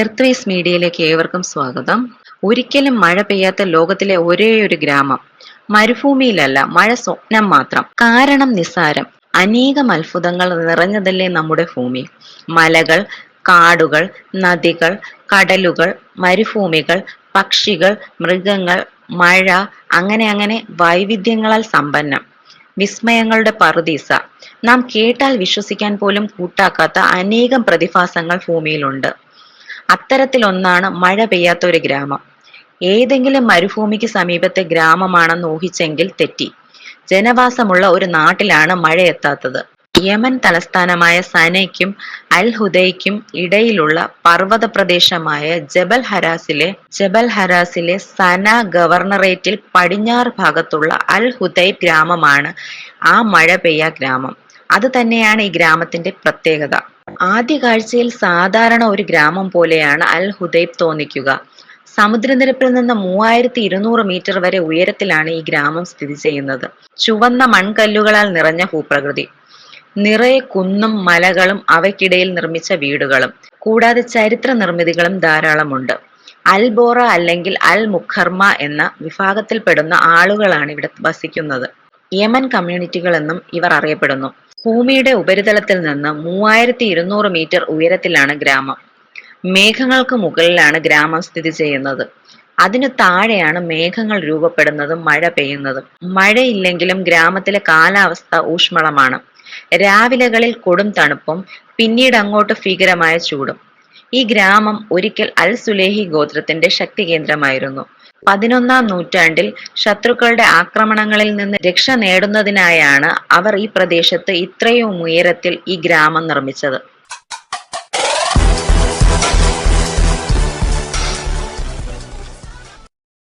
Earthways മീഡിയയിലേക്ക് ഏവർക്കും സ്വാഗതം. ഒരിക്കലും മഴ പെയ്യാത്ത ലോകത്തിലെ ഒരേ ഒരു ഗ്രാമം. മരുഭൂമിയിലല്ല മഴ സ്വപ്നം മാത്രം. കാരണം നിസ്സാരം. അനേകം അത്ഭുതങ്ങൾ നിറഞ്ഞതല്ലേ നമ്മുടെ ഭൂമി. മലകൾ കാടുകൾ നദികൾ കടലുകൾ മരുഭൂമികൾ പക്ഷികൾ മൃഗങ്ങൾ മഴ അങ്ങനെ അങ്ങനെ വൈവിധ്യങ്ങളാൽ സമ്പന്നം. വിസ്മയങ്ങളുടെ പറുദീസ. നാം കേട്ടാൽ വിശ്വസിക്കാൻ പോലും കൂട്ടാക്കാത്ത അനേകം പ്രതിഭാസങ്ങൾ ഭൂമിയിലുണ്ട്. അത്തരത്തിലൊന്നാണ് മഴ പെയ്യാത്ത ഒരു ഗ്രാമം. ഏതെങ്കിലും മരുഭൂമിക്ക് സമീപത്തെ ഗ്രാമമാണെന്ന് ഊഹിച്ചെങ്കിൽ തെറ്റി. ജനവാസമുള്ള ഒരു നാട്ടിലാണ് മഴ എത്താത്തത്. യമൻ തലസ്ഥാനമായ സനയ്ക്കും അൽ ഹുദയ്ക്കും ഇടയിലുള്ള പർവത പ്രദേശമായ ജബൽ ഹരാസിലെ ജബൽ ഹരാസിലെ സന ഗവർണറേറ്റിൽ പടിഞ്ഞാറ് ഭാഗത്തുള്ള അൽ ഹുദൈ ഗ്രാമമാണ് ആ മഴ പെയ്യ ഗ്രാമം. അത് തന്നെയാണ് ഈ ഗ്രാമത്തിന്റെ പ്രത്യേകത. ആദ്യ കാഴ്ചയിൽ സാധാരണ ഒരു ഗ്രാമം പോലെയാണ് അൽ ഹുദൈബ് തോന്നിക്കുക. സമുദ്രനിരപ്പിൽ നിന്ന് മൂവായിരത്തി ഇരുന്നൂറ് മീറ്റർ വരെ ഉയരത്തിലാണ് ഈ ഗ്രാമം സ്ഥിതി ചെയ്യുന്നത്. ചുവന്ന മൺകല്ലുകളാൽ നിറഞ്ഞ ഭൂപ്രകൃതി. നിറയെ കുന്നും മലകളും അവയ്ക്കിടയിൽ നിർമ്മിച്ച വീടുകളും. കൂടാതെ ചരിത്ര നിർമ്മിതികളും ധാരാളമുണ്ട്. അൽ ബോറ അല്ലെങ്കിൽ അൽ മുഖർമ എന്ന വിഭാഗത്തിൽപ്പെടുന്ന ആളുകളാണ് ഇവിടെ വസിക്കുന്നത്. യമൻ കമ്മ്യൂണിറ്റികൾ എന്നും ഇവർ അറിയപ്പെടുന്നു. ഭൂമിയുടെ ഉപരിതലത്തിൽ നിന്ന് മൂവായിരത്തി ഇരുന്നൂറ് മീറ്റർ ഉയരത്തിലാണ് ഗ്രാമം. മേഘങ്ങൾക്ക് മുകളിലാണ് ഗ്രാമം സ്ഥിതി ചെയ്യുന്നത്. അതിനു താഴെയാണ് മേഘങ്ങൾ രൂപപ്പെടുന്നതും മഴ പെയ്യുന്നതും. മഴയില്ലെങ്കിലും ഗ്രാമത്തിലെ കാലാവസ്ഥ ഊഷ്മളമാണ്. രാവിലകളിൽ കൊടും തണുപ്പും പിന്നീട് അങ്ങോട്ട് ഭീകരമായ ചൂടും. ഈ ഗ്രാമം ഒരിക്കൽ അൽ സുലേഹി ഗോത്രത്തിന്റെ ശക്തി കേന്ദ്രമായിരുന്നു പതിനൊന്നാം നൂറ്റാണ്ടിൽ ശത്രുക്കളുടെ ആക്രമണങ്ങളിൽ നിന്ന് രക്ഷ നേടുന്നതിനായാണ് അവർ ഈ പ്രദേശത്ത് ഇത്രയും ഉയരത്തിൽ ഈ ഗ്രാമം നിർമ്മിച്ചത്.